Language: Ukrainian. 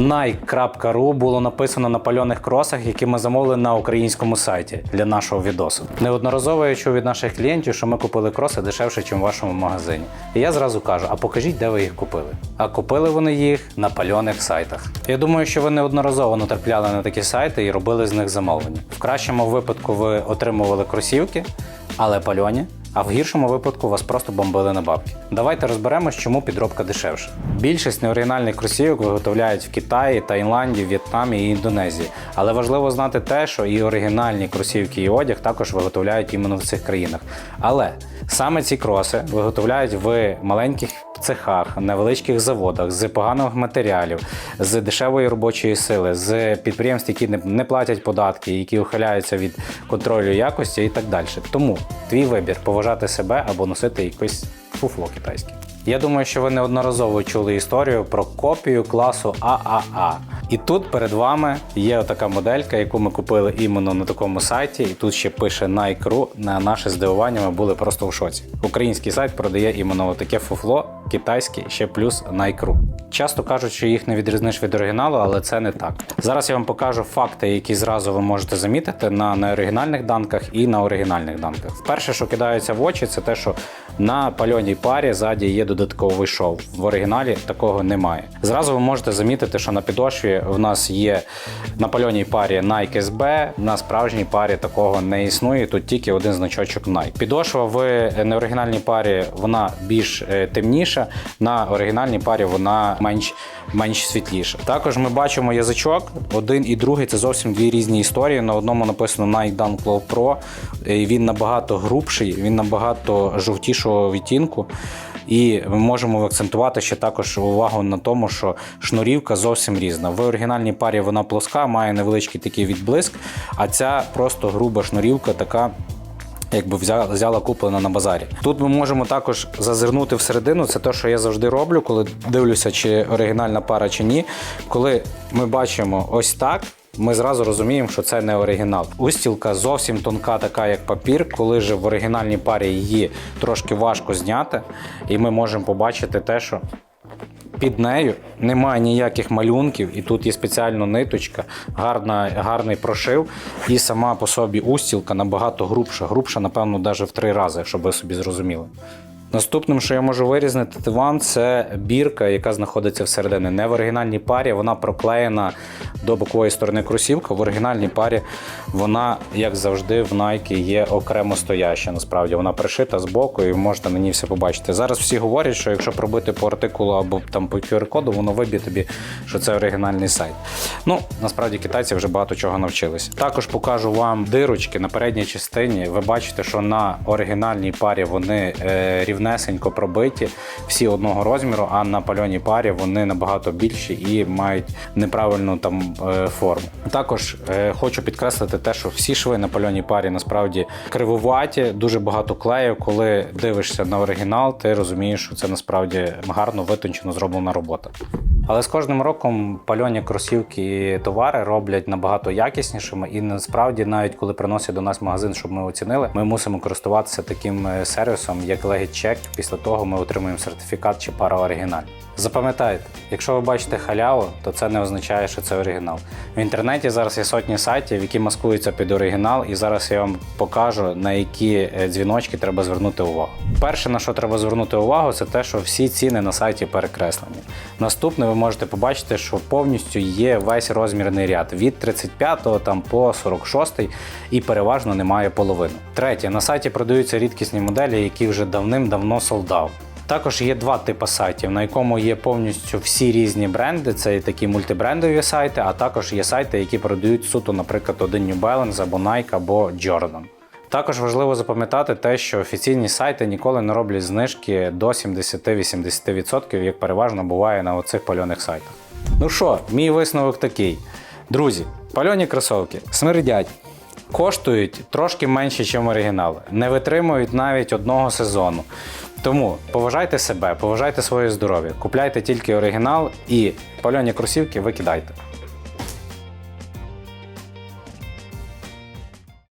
Nike.ru було написано на пальоних кросах, які ми замовили на українському сайті для нашого відосу. Неодноразово я чув від наших клієнтів, що ми купили кроси дешевше, ніж в вашому магазині. І я зразу кажу: а покажіть, де ви їх купили. А купили вони їх на пальоних сайтах. Я думаю, що ви неодноразово натрапляли на такі сайти і робили з них замовлення. В кращому випадку ви отримували кросівки, але пальоні. А в гіршому випадку вас просто бомбили на бабки. Давайте розберемось, чому підробка дешевша. Більшість неоригінальних кросівок виготовляють в Китаї, Таїланді, В'єтнамі і Індонезії. Але важливо знати те, що і оригінальні кросівки і одяг також виготовляють іменно в цих країнах. Але саме ці кроси виготовляють в маленьких цехах, невеличких заводах з поганих матеріалів, з дешевої робочої сили, з підприємств, які не, платять податки, які ухиляються від контролю якості і так далі. Тому твій вибір поважати себе або носити якесь фуфло китайське. Я думаю, що ви неодноразово чули історію про копію класу ААА. І тут перед вами є така моделька, яку ми купили іменно на такому сайті. І тут ще пише Nike.ru. На наше здивування ми були просто в шоці. Український сайт продає іменно таке фуфло, китайське, ще плюс Nike.ru. Часто кажуть, що їх не відрізниш від оригіналу, але це не так. Зараз я вам покажу факти, які зразу ви можете замітити на неоригінальних данках і на оригінальних данках. Перше, що кидається в очі, це те, що на пальоній парі ззаді є додатковий шов. В оригіналі такого немає. Зразу ви можете замітити, що на підошві в нас є на пальоній парі Nike SB, на справжній парі такого не існує. Тут тільки один значочок Nike. Підошва в неоригінальній парі вона більш е, темніша, на оригінальній парі вона менш, менш світліша. Також ми бачимо язичок, один і другий це зовсім дві різні історії. На одному написано Nike Dunk Low Pro, і він набагато грубший, він набагато жовтішого відтінку. І ми можемо акцентувати ще також увагу на тому, що шнурівка зовсім різна. В оригінальній парі вона плоска, має невеличкий такий відблиск, а ця просто груба шнурівка, така. Якби взяла, взяла куплена на базарі. Тут ми можемо також зазирнути всередину. Це те, що я завжди роблю, коли дивлюся, чи оригінальна пара чи ні. Коли ми бачимо ось так, ми зразу розуміємо, що це не оригінал. Устілка зовсім тонка, така як папір. Коли же в оригінальній парі її трошки важко зняти, і ми можемо побачити те, що під нею немає ніяких малюнків, і тут є спеціальна ниточка, гарна, гарний прошив, і сама по собі устілка набагато грубша. Грубша, напевно, навіть в три рази, щоб ви собі зрозуміли. Наступним, що я можу вирізнити вам, це бірка, яка знаходиться всередині. Не в оригінальній парі, вона проклеєна до бокової сторони кросівка. В оригінальній парі вона, як завжди, в Nike є окремо стояща. Насправді вона пришита з боку, і можете на ній все побачити. Зараз всі говорять, що якщо пробити по артикулу або там по QR-коду, воно виб'є тобі, що це оригінальний сайт. Ну, насправді китайці вже багато чого навчилися. Також покажу вам дирочки на передній частині. Ви бачите, що на оригінальній парі вони е, рівнесенько пробиті, всі одного розміру, а на пальоній парі вони набагато більші і мають неправильну там е, форму. Також е, хочу підкреслити те, що всі шви на пальоній парі насправді кривуваті, дуже багато клею. Коли дивишся на оригінал, ти розумієш, що це насправді гарно витончено зроблена робота. Але з кожним роком пальоні кросівки і товари роблять набагато якіснішими, і насправді, навіть коли приносять до нас магазин, щоб ми оцінили, ми мусимо користуватися таким е, сервісом, як Legit Check. Після того ми отримуємо сертифікат чи пара оригіналь. Запам'ятайте, якщо ви бачите халяву, то це не означає, що це оригінал. В інтернеті зараз є сотні сайтів, які маскуються під оригінал, і зараз я вам покажу, на які е, дзвіночки треба звернути увагу. Перше, на що треба звернути увагу, це те, що всі ціни на сайті перекреслені. Наступне, ви можете побачити, що повністю є весь розмірний ряд від 35 там по 46 і переважно немає половини. Третє, на сайті продаються рідкісні моделі, які вже давним-давно солдав. Також є два типи сайтів, на якому є повністю всі різні бренди. Це і такі мультибрендові сайти, а також є сайти, які продають суто, наприклад, один New Balance або Nike або Jordan. Також важливо запам'ятати те, що офіційні сайти ніколи не роблять знижки до 70-80%, як переважно буває на оцих пальоних сайтах. Ну що, мій висновок такий. Друзі, пальоні кросовки смердять. Коштують трошки менше, ніж оригінали, не витримують навіть одного сезону. Тому поважайте себе, поважайте своє здоров'я, купляйте тільки оригінал і пальоні кросівки викидайте.